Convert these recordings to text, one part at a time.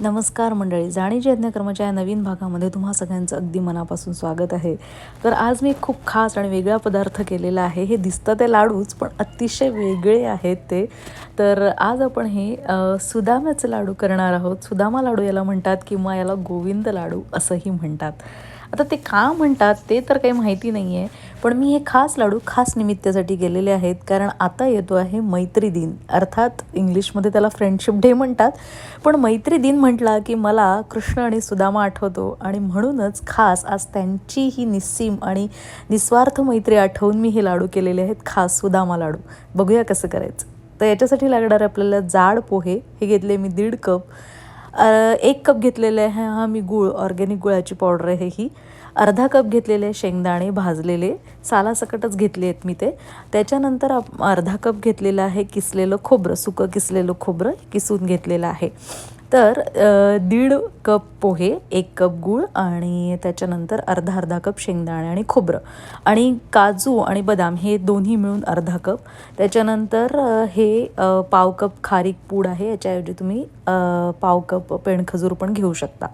नमस्कार मंडळी जाणीजी यज्ञकर्माच्या या नवीन भागामध्ये तुम्हा सगळ्यांचं अगदी मनापासून स्वागत आहे. तर आज मी खूप खास आणि वेगळा पदार्थ केलेला आहे. हे दिसतं ते लाडूच पण अतिशय वेगळे आहेत ते. तर आज आपण हे सुदाम्याचं सुदाम्याचे लाडू करणार आहोत. सुदामा लाडू याला म्हणतात किंवा याला गोविंद लाडू असंही म्हणतात. आता ते का म्हणतात ते तर काही माहिती नाही आहे पण मी हे खास लाडू खास निमित्तासाठी गेलेले आहेत कारण आता येतो आहे मैत्री दिन. अर्थात इंग्लिशमध्ये त्याला फ्रेंडशिप डे म्हणतात पण मैत्री दिन म्हटला की मला कृष्ण आणि सुदामा आठवतो आणि म्हणूनच खास आज त्यांची ही निस्सीम आणि निस्वार्थ मैत्री आठवून मी हे लाडू केलेले आहेत खास सुदामा लाडू. बघूया कसं करायचं. तर याच्यासाठी लागणार आपल्याला जाड पोहे हे घेतले मी दीड कप. एक कप घेतलेले आहे हा मी गूळ ऑर्गॅनिक गुळाची पावडर आहे ही. अर्धा कप घेतलेले शेंगदाणे भाजलेले. सालासकटच घेतले आहेत मी ते. त्याच्यानंतर आप अर्धा कप घेतलेलं आहे किसलेलं खोबरं सुकं किसलेलं खोबरं किसून घेतलेलं आहे. तर दीड कप पोहे एक कप गूळ आणि त्याच्यानंतर अर्धा अर्धा कप शेंगदाणे आणि खोबरं आणि काजू आणि बदाम हे दोन्ही मिळून अर्धा कप. त्याच्यानंतर हे पाव कप खारीक पूड आहे याच्याऐवजी तुम्ही पाव कप पेणखजूर पण घेऊ शकता.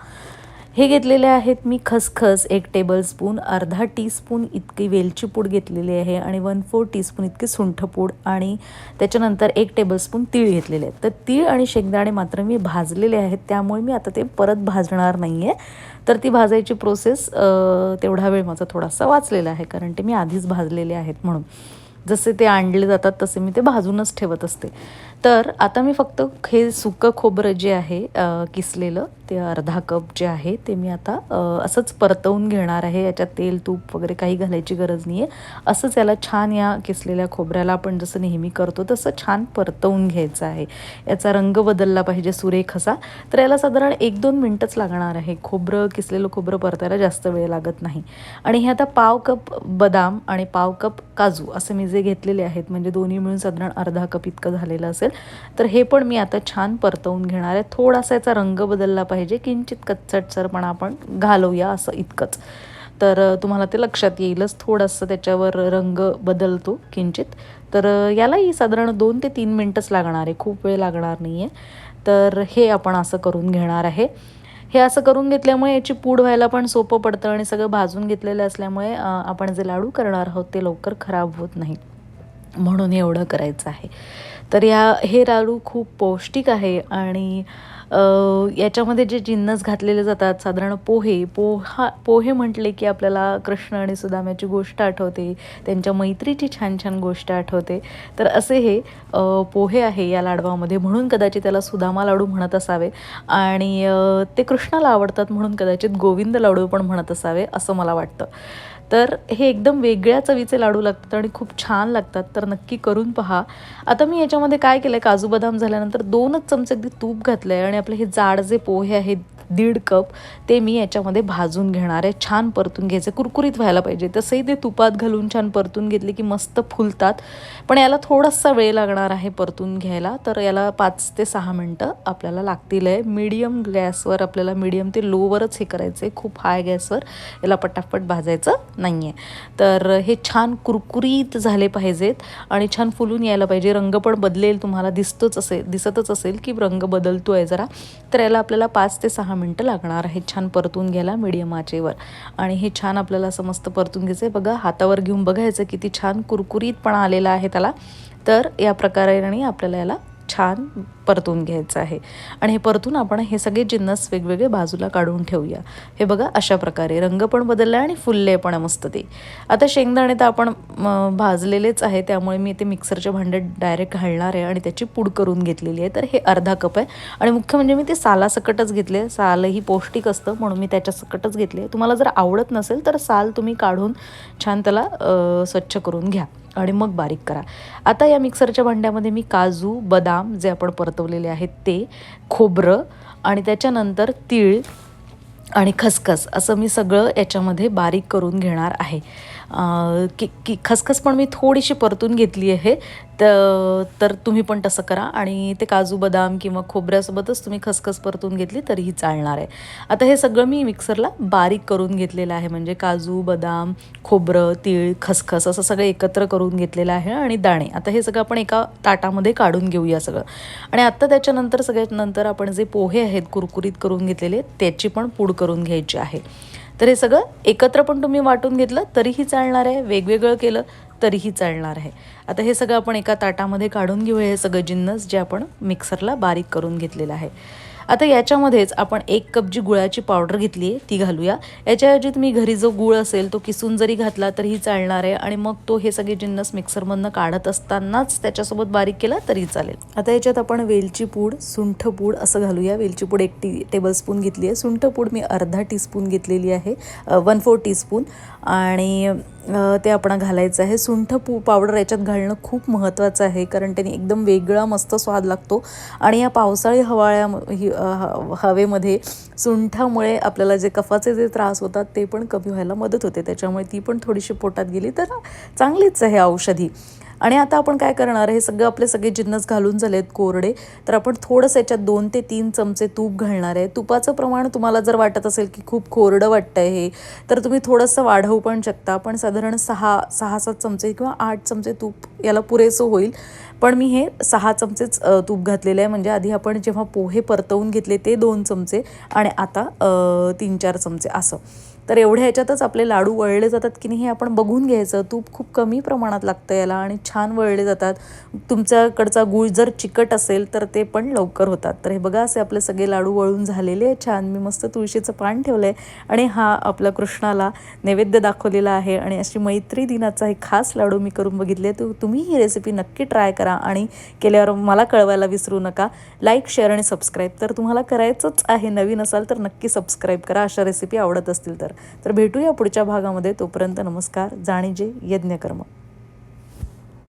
हे घेतलेले आहेत मी खसखस एक टेबलस्पून अर्धा टीस्पून इतकी वेलची पूड घेतलेली आहे आणि वन फोर टीस्पून इतकी सुंठ पूड आणि त्याच्यानंतर एक टेबलस्पून तीळ घेतलेले आहेत. तर तीळ आणि शेंगदाणे मात्र मी भाजलेले आहेत त्यामुळे मी आता ते परत भाजणार नाही आहे तर ती भाजायची प्रोसेस तेवढा वेळ माझा थोडासा वाचलेला आहे कारण ते मी आधीच भाजलेले आहेत म्हणून. जसे ते आणले जातात तसे मी ते भाजूनच ठेवत असते. तर आता मी फक्त हे सुकं खोबरं जे आहे किसलेलं ते अर्धा कप जे आहे ते मी आता असंच परतवून घेणार आहे. याच्यात तेल तूप वगैरे काही घालायची गरज नाही आहे असंच याला छान या किसलेल्या खोबऱ्याला आपण जसं नेहमी करतो तसं छान परतवून घ्यायचं आहे. याचा रंग बदलला पाहिजे सुरेख असा. तर याला साधारण एक दोन मिनटंच लागणार आहे. खोबरं किसलेलं खोबरं परतायला जास्त वेळ लागत नाही. आणि हे आता पाव कप बदाम आणि पाव कप काजू असं मी जे घेतलेले आहेत म्हणजे दोन्ही मिळून साधारण अर्धा कप इतकं झालेलं असेल. तर हे पण मी आता छान परतवून घेणार आहे. थोडासा याचा रंग बदलला पाहिजे किंचित कच्चटसरपणा आपण घालवूया असं इतकंच. तर तुम्हाला ते लक्षात येईलच थोडंसं त्याच्यावर रंग बदलतो किंचित. तर यालाही साधारण दोन ते तीन मिनटंच लागणार आहे खूप वेळ लागणार नाही आहे तर हे आपण असं करून घेणार आहे. हे असं करून घेतल्यामुळे याची पूड व्हायला पण सोपं पडतं आणि सगळं भाजून घेतलेलं असल्यामुळे आपण जे लाडू करणार आहोत ते लवकर खराब होत नाही म्हणून एवढं करायचं आहे. तर या हे लाडू खूप पौष्टिक आहे आणि याच्यामध्ये जे जिन्नस घातलेले जातात साधारण पोहे पोहा पोहे म्हटले की आपल्याला कृष्ण आणि सुदाम्याची गोष्ट आठवते त्यांच्या मैत्रीची छान छान गोष्ट आठवते. तर असे हे पोहे आहे या लाडवामध्ये म्हणून कदाचित त्याला सुदामा लाडू म्हणत असावे आणि ते कृष्णाला आवडतात म्हणून कदाचित गोविंद लाडू पण म्हणत असावे असं मला वाटतं. तर हे एकदम वेगळ्या चवीचे लाडू लागतात आणि खूप छान लागतात तर नक्की करून पहा. आता मी याच्यामध्ये काय केलं आहे काजू बदाम झाल्यानंतर दोनच चमचे अगदी तूप घातलं आहे आणि आपले हे जाड जे पोहे आहेत दीड कप ते मी याच्यामध्ये भाजून घेणार आहे. छान परतून घ्यायचे. कुरकुरीत व्हायला पाहिजे. तसंही ते तुपात घालून छान परतून घेतले की मस्त फुलतात. पण याला थोडासा वेळ लागणार आहे परतून घ्यायला. तर याला पाच ते सहा मिनटं आपल्याला लागतील आहे. मीडियम गॅसवर आपल्याला मीडियम ते लोवरच हे करायचं आहे. खूप हाय गॅसवर याला पटापट भाजायचं नाही आहे तर हे छान कुरकुरीत झाले पाहिजेत आणि छान फुलून यायला पाहिजे. रंग पण बदलेल तुम्हाला. दिसतोच असेल दिसतच असेल की रंग बदलतो आहे जरा. तर याला आपल्याला पाच ते सहा मिनटं लागणार आहे. छान परतून घ्यायला मिडियम आचेवर. आणि हे छान आपल्याला असं मस्त परतून घ्यायचं आहे. बघा हातावर घेऊन बघायचं किती छान कुरकुरीतपणा आलेला आहे त्याला. तर या प्रकाराने आपल्याला याला छान परतून घ्यायचं आहे. आणि हे परतून आपण हे सगळे जिन्नस वेगवेगळे बाजूला काढून ठेवूया. हे बघा अशा प्रकारे रंग पण बदलला आणि फुलले पण मस्त ते. आता शेंगदाणे तर आपण म, भाजलेलेच आहे त्यामुळे मी ते मिक्सरच्या भांड्यात डायरेक्ट घालणार आहे आणि त्याची पूड करून घेतलेली आहे. तर हे अर्धा कप आहे. आणि मुख्य म्हणजे मी ते सालासकटच घेतले. सालही पौष्टिक असतं म्हणून मी त्याच्यासकटच घेतले. तुम्हाला जर आवडत नसेल तर साल तुम्ही काढून छान त्याला स्वच्छ करून घ्या. आणि मग बारीक करा. आता या मिक्सरच्या भांड्यामध्ये मी काजू बदाम जे आपण परतवलेले आहेत ते खोबरं आणि त्याच्यानंतर तीळ आणि खसखस असं मी सगळं याच्यामध्ये बारीक करून घेणार आहे. की की खसखस पण मी थोडीशी परतून घेतली आहे. तर तर तुम्ही पण तसं करा. आणि ते काजू बदाम किंवा खोबऱ्यासोबतच तुम्ही खसखस परतून घेतली तरीही चालणार आहे. आता हे सगळं मी मिक्सरला बारीक करून घेतलेलं आहे. म्हणजे काजू बदाम खोबरं तीळ खसखस असं सगळं एकत्र करून घेतलेलं आहे आणि दाणे. आता हे सगळं आपण एका ताटामध्ये काढून घेऊया सगळं. आणि आत्ता त्याच्यानंतर सगळ्यात नंतर आपण जे पोहे आहेत कुरकुरीत करून घेतलेले त्याची पण पूड करून घ्यायची आहे. तर हे सगळं एकत्र पण तुम्ही वाटून घेतलं तरीही चालणार आहे. वेगवेगळं केलं तरीही चालणार आहे. आता हे सगळं आपण एका ताटामध्ये काढून घेऊया हे सगळं जिन्नस जे आपण मिक्सरला बारीक करून घेतलेलं आहे. आता याच्यामध्येच आपण एक कप जी गुळाची पावडर घेतली आहे ती घालूया. याच्याऐवजी तुम्ही घरी जो गुळ असेल तो किसून जरी घातला तरीही चालणार आहे आणि मग तो हे सगळे जिन्नस मिक्सरमधनं काढत असतानाच त्याच्यासोबत बारीक केला तरी चालेल. आता याच्यात आपण वेलची पूड सुंठ पूड असं घालूया. वेलची पूड एक टी टेबलस्पून घेतली आहे. सुंठ पूड मी अर्धा टीस्पून घेतलेली आहे. One four teaspoon. आणि ते आपण घालायचं आहे. सुंठ पू पावडर याच्यात घालणं खूप महत्त्वाचं आहे कारण त्याने एकदम वेगळा मस्त स्वाद लागतो. आणि या पावसाळी हवाळ्या ही हवेमध्ये सुंठामुळे आपल्याला जे कफाचे जे त्रास होतात ते पण कमी व्हायला मदत होते. त्याच्यामुळे ती पण थोडीशी पोटात गेली. तर चांगलीच आहे औषधी. आणि आता आपण काय करणार? हे सगळं आपले सगळे जिन्नस घालून झालेत कोरडे. तर आपण थोडंसं याच्यात दोन ते तीन चमचे तूप घालणार आहे. तुपाचं प्रमाण तुम्हाला जर वाटत असेल की खूप कोरडं वाटतं आहे हे तर तुम्ही थोडंसं वाढवू पण शकता. पण साधारण सहा सहा सात चमचे किंवा आठ चमचे तूप याला पुरेसं होईल. पण मी हे सहा चमचेच तूप घातलेलं आहे. म्हणजे आधी आपण जेव्हा पोहे परतवून घेतले ते दोन चमचे आणि आता तीन चार चमचे असं. तर एवढ्या ह्याच्यातच आपले लाडू वळले जातात की नाही हे आपण बघून घ्यायचं. तूप खूप कमी प्रमाणात लागतं याला आणि छान वळले जातात. तुमच्याकडचा गूळ जर चिकट असेल तर ते पण लवकर होतात. तर हे बघा असे आपले सगळे लाडू वळून झालेले आहे छान. मी मस्त तुळशीचं पान ठेवलं आहे आणि हा आपला कृष्णाला नैवेद्य दाखवलेला आहे आणि अशी मैत्री दिनाचा हे खास लाडू मी करून बघितले. तर तुम्ही ही रेसिपी नक्की ट्राय करा आणि केल्यावर मला कळवायला विसरू नका. लाईक शेअर आणि सबस्क्राईब तर तुम्हाला करायचंच आहे नवीन असाल तर नक्की सबस्क्राईब करा. अशा रेसिपी आवडत असतील तर. तर भेटूया पुढच्या भागामध्ये. तोपर्यंत नमस्कार. जाणीजे यज्ञकर्म.